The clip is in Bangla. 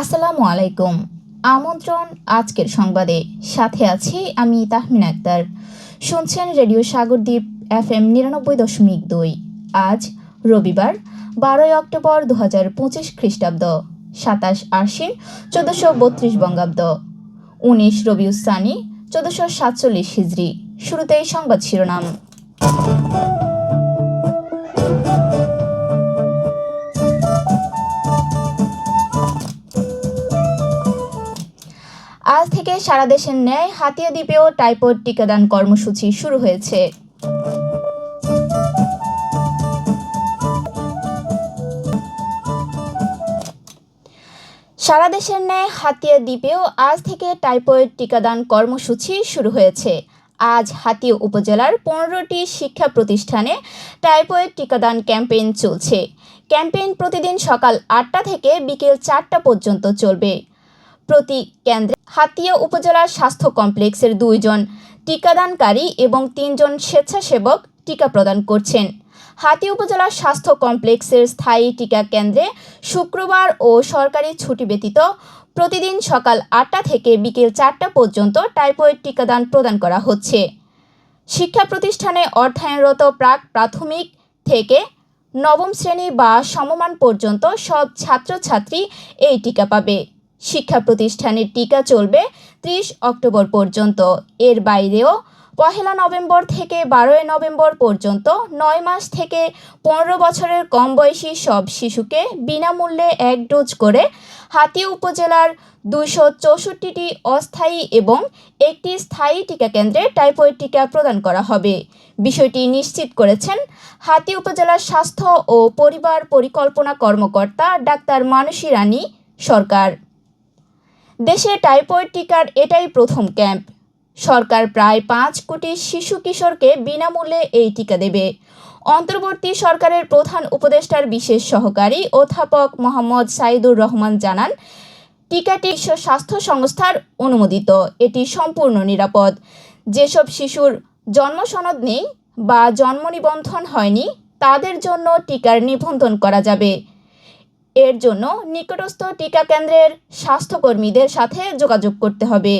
আসসালামু আলাইকুম। আমন্ত্রণ আজকের সংবাদে। সাথে আছি আমি তাহমিন আক্তার। শুনছেন রেডিও সাগরদ্বীপ এফ এম নিরানব্বই দশমিক দুই। আজ রবিবার, বারোই অক্টোবর দু হাজার পঁচিশ খ্রিস্টাব্দ, সাতাশ আশ্বিন চোদ্দোশো বত্রিশ বঙ্গাব্দ। উনিশ রবিউসানি চোদ্দশো সাতচল্লিশ হিজড়ি শুরুতেই সংবাদ শিরোনাম। আজ থেকে সারা দেশের ন্যায় হাতিয়া দ্বীপেও টাইফয়েড টিকাদান কর্মসূচি শুরু হয়েছে। সারা দেশের ন্যায় হাতিয়া দ্বীপেও আজ থেকে টাইফয়েড টিকাদান কর্মসূচি শুরু হয়েছে। আজ হাতিয়া উপজেলার পনেরোটি শিক্ষা প্রতিষ্ঠানে টাইফয়েড টিকাদান ক্যাম্পেইন চলছে। ক্যাম্পেইন প্রতিদিন সকাল আটটা থেকে বিকেল চারটা পর্যন্ত চলবে। প্রতি কেন্দ্রে হাতিয়া উপজেলার স্বাস্থ্য কমপ্লেক্সের দুইজন টিকাদানকারী এবং তিনজন স্বেচ্ছাসেবক টিকা প্রদান করছেন। হাতিয়া উপজেলার স্বাস্থ্য কমপ্লেক্সের স্থায়ী টিকা কেন্দ্রে শুক্রবার ও সরকারি ছুটি ব্যতীত প্রতিদিন সকাল আটটা থেকে বিকেল চারটা পর্যন্ত টাইফয়েড টিকাদান প্রদান করা হচ্ছে। শিক্ষা প্রতিষ্ঠানে অর্থায়নরত প্রাক প্রাথমিক থেকে নবম শ্রেণি বা সমমান পর্যন্ত সব ছাত্রছাত্রী এই টিকা পাবে। শিক্ষা প্রতিষ্ঠানের টিকা চলবে ত্রিশ অক্টোবর পর্যন্ত। এর বাইরেও পহেলা নভেম্বর থেকে বারোই নভেম্বর পর্যন্ত নয় মাস থেকে পনেরো বছরের কম বয়সী সব শিশুকে বিনামূল্যে এক ডোজ করে হাতিয়া উপজেলার দুশো চৌষট্টিটি অস্থায়ী এবং একটি স্থায়ী টিকা কেন্দ্রে টাইফয়েড টিকা প্রদান করা হবে। বিষয়টি নিশ্চিত করেছেন হাতি উপজেলার স্বাস্থ্য ও পরিবার পরিকল্পনা কর্মকর্তা ডাক্তার মানসী রানী সরকার। দেশে টাইফয়েড টিকার এটাই প্রথম ক্যাম্প। সরকার প্রায় পাঁচ কোটি শিশু কিশোরকে বিনামূল্যে এই টিকা দেবে। অন্তর্বর্তী সরকারের প্রধান উপদেষ্টার বিশেষ সহকারী অধ্যাপক মোহাম্মদ সাইদুর রহমান জানান, টিকাটি বিশ্ব স্বাস্থ্য সংস্থার অনুমোদিত, এটি সম্পূর্ণ নিরাপদ। যেসব শিশুর জন্ম সনদ নেই বা জন্ম নিবন্ধন হয়নি, তাদের জন্য টিকার নিবন্ধন করা যাবে। এর জন্য নিকটস্থ টিকা কেন্দ্রের স্বাস্থ্যকর্মীদের সাথে যোগাযোগ করতে হবে।